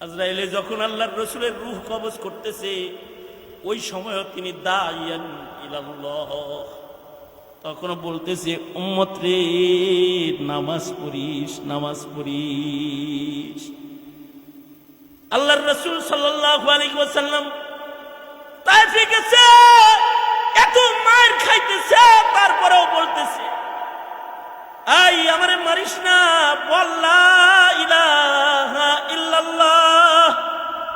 আজরাইলে যখন আল্লাহর রসুলের রুহ কবজ করতেছে, ওই সময়ও তিনি তখন বলতেছে, উম্মত নামাজ পড়িস নামাজ পড়িস। আল্লাহর রসুল সাল্লাল্লাহু আলাইহি ওয়াসাল্লাম গেছে এত মার খাইতেছে, তারপরেও বলতেছে, আই, আমারে মারিস না বল্লা ইল্লাল্লাহ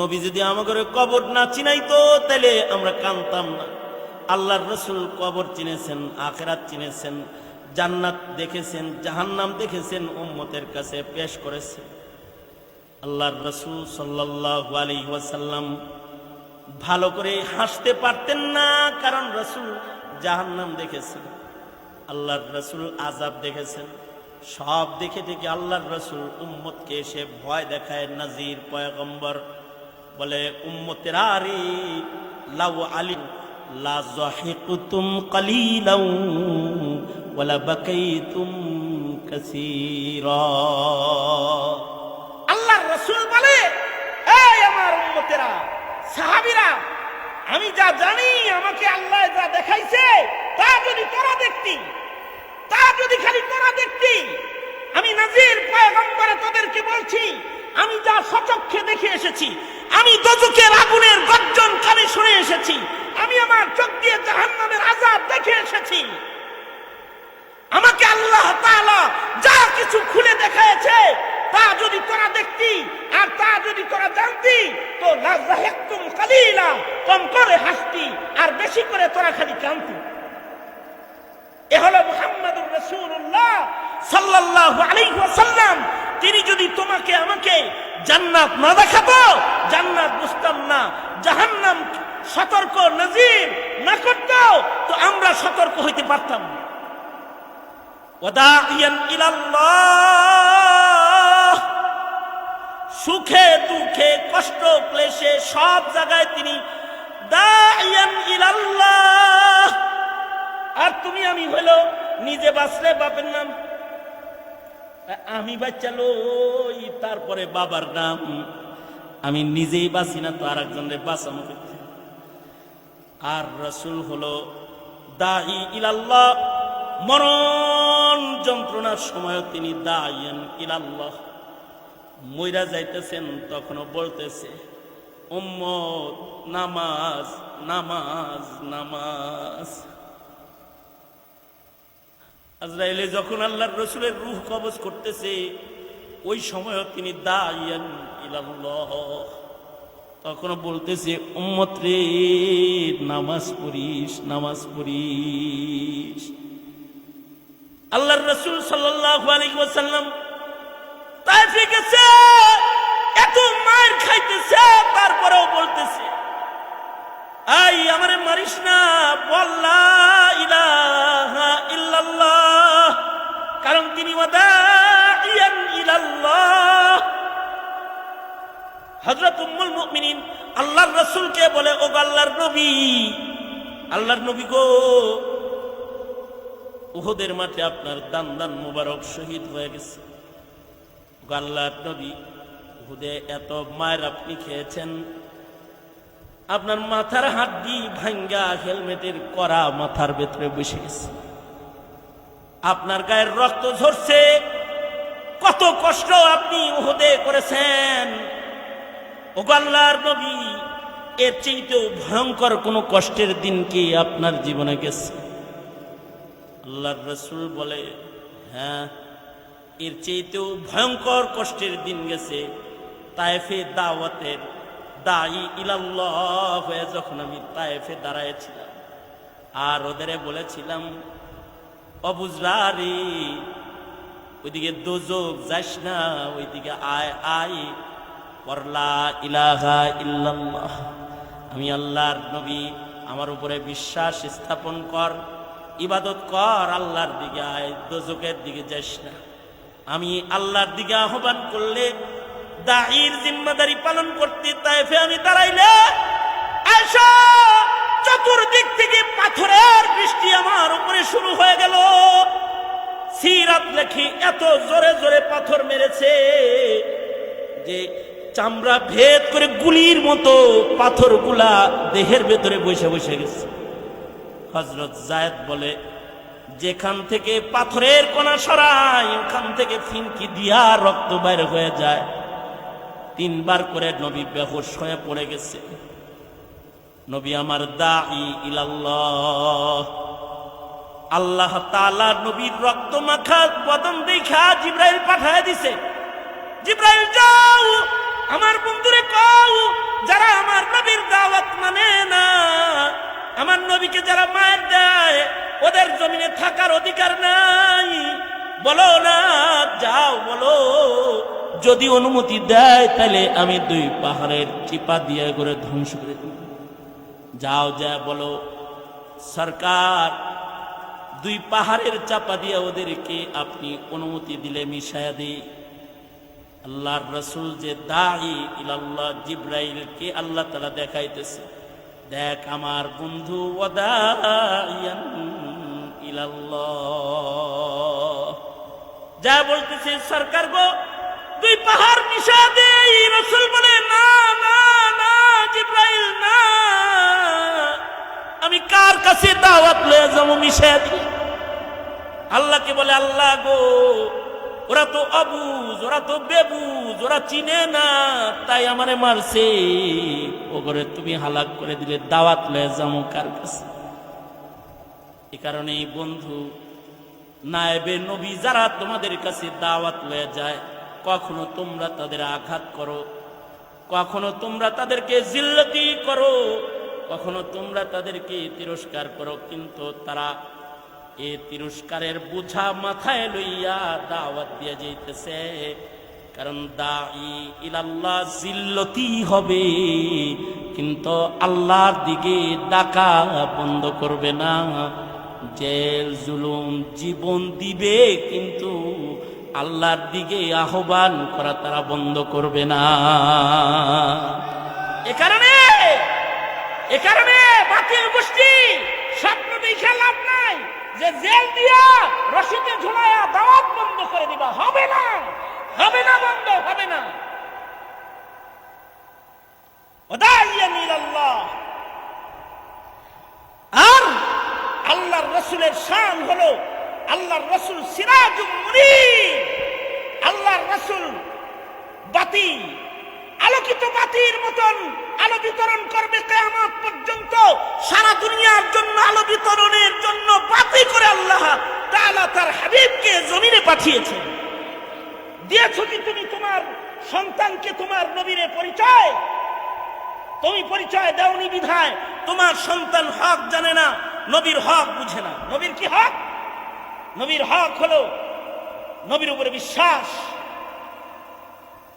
নবী যদি আমাদের কবর না চিনাইতো, তাহলে আমরা কানতাম না। আল্লাহর রসুল কবর চিনেছেন, আখেরাত চিনেছেন, জান্নাত দেখেছেন, জাহান্নাম দেখেছেন, উম্মতের কাছে পেশ করেছেন। আল্লাহর রসুল সাল্লাল্লাহু আলাইহি ওয়াসাল্লাম ভালো করে হাসতে পারতেন না, কারণ রসুল জাহান্নাম দেখেছেন। আল্লাহর রসুল আজাব দেখেছেন। সব দেখে দেখে আল্লাহর রসুল উম্মতকে এসে ভয় দেখায়, নাজির, পয়গম্বর বলে উম্মতের আরে লাউ আলিম, লা জাহিকুতুম কালিলাও ওয়ালা বাকাইতুম কাসীরা। আল্লাহর রসুল বলে, এই আমার উম্মতেরা, সাহাবীরা, আমি যা জানি, আমাকে আল্লাহ যা দেখাইছে, তা যদি তোরা দেখতি, তা যদি খালি তোরা দেখতি, আমি নাজির পয়গম্বরে তোদেরকে বলছি, আমি যা সচক্ষে দেখে এসেছি আমি দজুকের আগুনের গর্জন কানে শুনে এসেছি। আমি আমার চোখ দিয়ে জাহান্নামের আজাব দেখে এসেছি। আমাকে আল্লাহ তাআলা যা কিছু খুলে দেখাইছে, তা যদি তোরা দেখতি আর তা যদি তোরা জানতি, তো লাজাহিকুম কালিলা, কম করে হাসতি আর বেশি করে তোরা খালি কানতি এ হলো মুহাম্মাদুর রাসূলুল্লাহ সাল্লাল্লাহু আলাইহি ওয়াসাল্লাম। তিনি যদি তোমাকে, আমাকে জান্নাত না দেখাবো, জান্নাত বুঝতাম না। জাহান্নাম সতর্ক নজির না করতো তো আমরা সতর্ক হইতে পারতাম সুখে, দুঃখে, কষ্ট, ক্লেশে সব জায়গায় তিনি আর তুমি আমি হইল নিজে বাঁচলে বাপের নাম আমি বাচ্চা লই, তারপরে বাবার নাম। আমি নিজেই বাঁচি না তো আর একজনের বাঁচানো আর রসুল হলো দাই ইলাল্লাহ। মরণ যন্ত্রণার সময় তিনি দাইয়েন ইলাল্লাহ। মইরা যাইতেছেন, তখনও বলতেছে, উম্মত, নামাজ নামাজ নামাজ। আজরাইলে যখন আল্লাহর রসুলের রুহ কবজ করতেছে, ওই সময়ও তিনি দাইয়ান ইলাল্লাহ তখন বলতেছে, উম্মত নামাজ পড়িস নামাজ পড়িস। আল্লাহর রসুল সাল্লাল্লাহু আলাইহি ওয়াসাল্লাম তাইফে গেছে এত মার খাইতেছে, তারপরেও বলতেছে, আই, আমারে মারিস না বল্লা ইল্লাল্লাহ কারণ তিনি হযরত উম্মুল মুমিনিন আল্লাহর রাসূলকে বলে ও আল্লাহর নবী আল্লাহর নবী গো, উহুদের মাঠে আপনার দান দান মুবারক শহীদ হয়ে গেছে। আল্লাহর নবী, উহুদে এত মায়ের আপনি খেয়েছেন। আপনার মাথার হাড্ডি ভাঙ্গা হেলমেটের করা মাথার ভেতরে বসে গেছে। আপনার গায়ের রক্ত ঝরছে। কত কষ্ট আপনি উহুদে করেছেন। ও আল্লাহর নবী, এর চেয়েতেও ভয়ঙ্কর কোনো কষ্টের দিন কি আপনার জীবনে গেছে? আল্লাহর রসুল বলে হ্যাঁ এর চেয়েতেও ভয়ঙ্কর কষ্টের দিন গেছে। তায়েফে দাওয়াতের দায়ী ইলাল্লাহ হয়ে যখন আমি তায়েফে দাঁড়াইছিলাম আর ওদের বলেছিলাম অবুজরা রে ওইদিকে দোজক যাস না, ওইদিকে আয় আয়। পরলা ইলাহা ইল্লাল্লাহ। আমি আল্লাহর নবী, আমার উপরে বিশ্বাস স্থাপন কর, ইবাদত কর, আল্লাহর দিকে আয়, দোজকের দিকে যাস না। আমি আল্লাহর দিকে আহ্বান করলে দাহির জিম্মাদারি পালন করতে তাইফে আমি দাঁড়াইলে আয়সা চতুর্দিক থেকে পাথরের বৃষ্টি আমার উপরে শুরু হয়ে গেল। সিরাত লেখি এত জোরে জোরে পাথর মেরেছে যে চামড়া ভেদ করে গুলির মতো পাথরগুলা দেহের ভেতরে বসে বসে গেছে। হজরত জায়দ বলে, যেখান থেকে পাথরের কোনা সরাই, ওখান থেকে ফিনকি দিয়া রক্ত বাইর হয়ে যায়। তিনবার করে নবী বেহোশ হয়ে পড়ে গেছে। নবী আমার দাই ইলাল্লাহ। আল্লাহ তাআলা নবীর রক্ত মাখা বদন দেখা জিব্রাইল পাঠায় দিছে। জিব্রাইল, যাও, আমার বন্ধুরে কও যারা আমার নবীর দাওয়াত মানে না। আমার নবীকে যারা মায়ের দেয়, ওদের জমিনে থাকার অধিকার নাই। বলো না, যাও, বলো। যদি অনুমতি দেয়, তাহলে আমি দুই পাহাড়ের চিপা দিয়ে করে ধ্বংস করে দেব। যাও যা বলো, সরকার, দুই পাহাড়ের চাপা দিয়ে ওদেরকে আপনি অনুমতি দিলে মিশায়া দিই। আল্লাহর রসুল যে দাহি ইলাল্লাহ জিব্রাইলকে আল্লাহ তালা দেখাইতেছে। দেখ আমার বন্ধু যা বলতেছে সরকার গো, দুই পাহাড় মিশা রসুল বলে, না না আমি কার কাছে দাওয়াত লয়ে যাব মিশা আল্লাহকে বলে, আল্লাহ গো, ওরা তো অবুজ, ওরা তো বেবুজ, ওরা চিনে না, তাই আমারে মারছে। ও করে তুমি হালাক করে দিলে দাওয়াত লয়ে যাব কার কাছে? এ কারণে বন্ধু, নায়েবে নবী যারা তোমাদের কাছে দাওয়াত লয়ে যায়, কখনো তোমরা তাদের আঘাত করো, কখনো তোমরা তাদেরকে জিল্লতি করো কখনো তোমরা তাদেরকে তিরস্কার করো, কিন্তু তারা এ তিরস্কারের বোঝা মাথায় লইয়া দাওয়াত দিয়ে যাইতেছে। কারণ দাই ইলাল্লাহ জিল্লতি হবে, কিন্তু আল্লাহর দিকে ডাকা বন্ধ করবে না। জেল, জুলুম জীবন দিবে, কিন্তু আল্লাহর দিকে আহ্বান করা তারা বন্ধ করবে না। এ কারণে এ কারণে বাতিল গোষ্ঠী স্বপ্ন দেখে নাই যে জেল দিয়া রশিতে ঝুলাইয়া দাওয়াত বন্ধ করে দিবা। হবে না হবে না বন্ধ, হবে না। আর আল্লাহর রসুলের শান হলো আল্লাহর রসুল মুনির। আল্লাহর রসুল বাতি, আলোকিত বাতির মতন আলো বিতরণ করবে কেয়ামত পর্যন্ত। সারা দুনিয়ার জন্য আলো বিতরণের জন্য বাতি করে আল্লাহ তাআলা তার হাবিবকে জমিনে পাঠিয়েছেন। দিয়েছ কি তুমি তোমার সন্তানকে, তোমার নবীরে পরিচয়? তুমি পরিচয় দেওনি বিধায় তোমার সন্তান হক জানে না, নবীর হক বুঝে না। নবীর কি হক? নবীর হক হলো নবীর উপরে বিশ্বাস।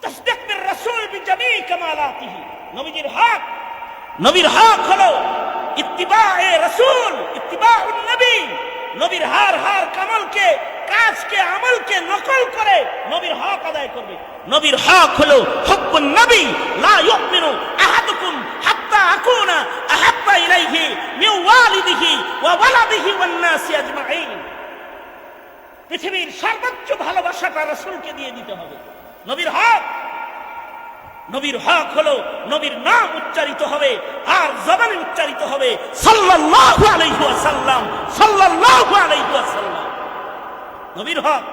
তসদিক রাসূল বিজামি কামালাতিহি। নবীজির হক, নবীর হক হলো ইত্তিবায়ে রাসূল, ইত্তিবাউন নবী। নবীর হার হার কামলকে, কাজকে, আমলকে নকল করে নবীর হক আদায় করবে। নবীর হক হলো হুব্বুন নবী, লা ইউমিনু আহাদুকুম হাত্তা আকুনা আহাব্বা ইলাইহি মিন ওয়ালিদিহি ওয়া ওয়ালাদিহি ওয়ান নাসি আজমাইন। পৃথিবীর সর্বোচ্চ ভালোবাসাটা রাসূলকে দিয়ে দিতে হবে। নবীর হক নবীর হক হলো নবীর নাম উচ্চারিত হবে, আর জবানে উচ্চারিত হবে সাল্লাল্লাহু আলাইহি ওয়াসাল্লাম, সাল্লাল্লাহু আলাইহি ওয়াসাল্লাম। নবীর হক।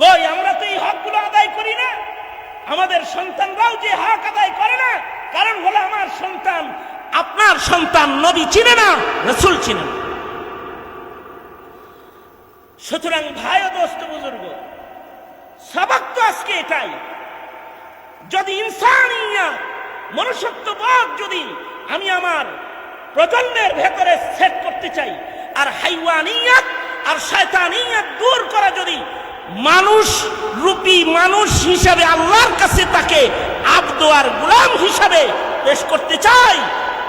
কই, আমরা তো এই হকগুলো আদায় করি না। আমাদের সন্তানরাও যে হক আদায় করে না, কারণ হলো আমার সন্তান। আপনার সন্তান নবী চিনে না, রসুল চিনে না। সুতরাং ভাই ও দোস্ত বুজুর্গ সবাক তো আজকে এটাই। যদি ইনসানিয়া, মনুষ্যত্ববোধ যদি আমি আমার প্রজন্মের ভেতরে সেট করতে চাই, আর হাইওয়ানিয়াত আর শয়তানিয়াত দূর করা যদি মানুষ রূপী মানুষ হিসাবে আল্লাহর কাছে তাকে আব্দ আর গোলাম হিসাবে পেশ করতে চাই,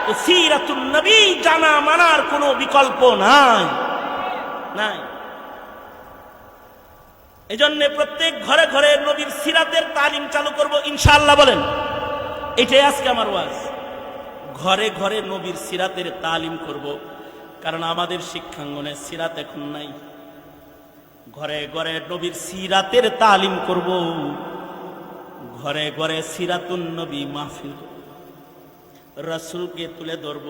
তো সিরাতুন নবী জানা মানার কোনো বিকল্প নাই। নাই। এজন্য প্রত্যেক ঘরে ঘরে নবীর সিরাতের তালিম চালু করব, ইনশাআল্লাহ বলেন। এটাই আজকে আমার ওয়াজ। ঘরে ঘরে নবীর সিরাতের তালিম করব, কারণ আমাদের শিক্ষাঙ্গনে সিরাত এখন নাই। ঘরে ঘরে নবীর সিরাতের তালিম করব, ঘরে ঘরে সিরাতুন নবী মাহফিল রসুলকে তুলে ধরব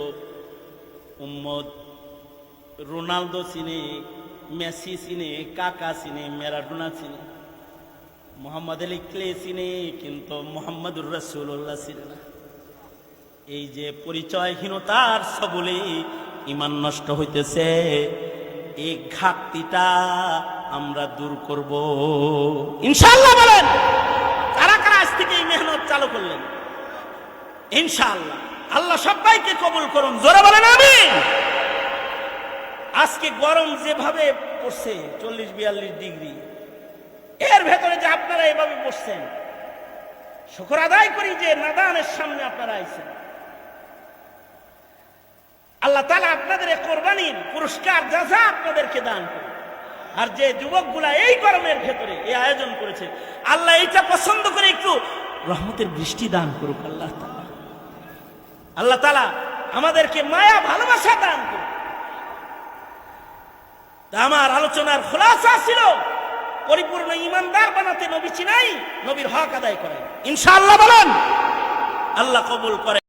উম্মদ রোনালদো চিনে মেসি চিনে কাকা চিনে ম্যারাডোনা চিনে মোহাম্মদ আলী ক্লে চিনে কিন্তু মোহাম্মদুর রসুল্লাহ চিনে না। এই যে পরিচয়হীনতার সবলে ইমান নষ্ট হইতেছে, এই ঘাটতিটা আমরা দূর করব। ইনশাল্লাহ বলেন, কারা কারা আজ থেকে এই মেহনত চালু করলেন? ইনশাল্লাহ আল্লাহ সবাইকে কবুল করুন, জোরে বলেন আমি আজকে গরম যেভাবে পড়ছে, চল্লিশ, বিয়াল্লিশ ডিগ্রি। এর ভেতরে যে আপনারা এভাবে বসছেন, শুকর আদায় করি যে নাদানের সামনে আপনারা আইছেন। আল্লাহ তালা আপনাদের কোরবানির পুরস্কার যা যা আপনাদেরকে দান করুন। আর যে যুবকগুলা এই গরমের ভেতরে এই আয়োজন করেছে, আল্লাহ এইটা পছন্দ করে একটু রহমতের বৃষ্টি দান করুক আল্লাহ তালা আল্লাহ তালা আমাদেরকে মায়া ভালোবাসা দান করুক। আমার আলোচনার খোলাসা ছিল। পরিপূর্ণ ইমানদার বানাতে নবী চিনাই, নবীর হক আদায় করে ইনশাল্লাহ বলেন, আল্লাহ কবুল করে।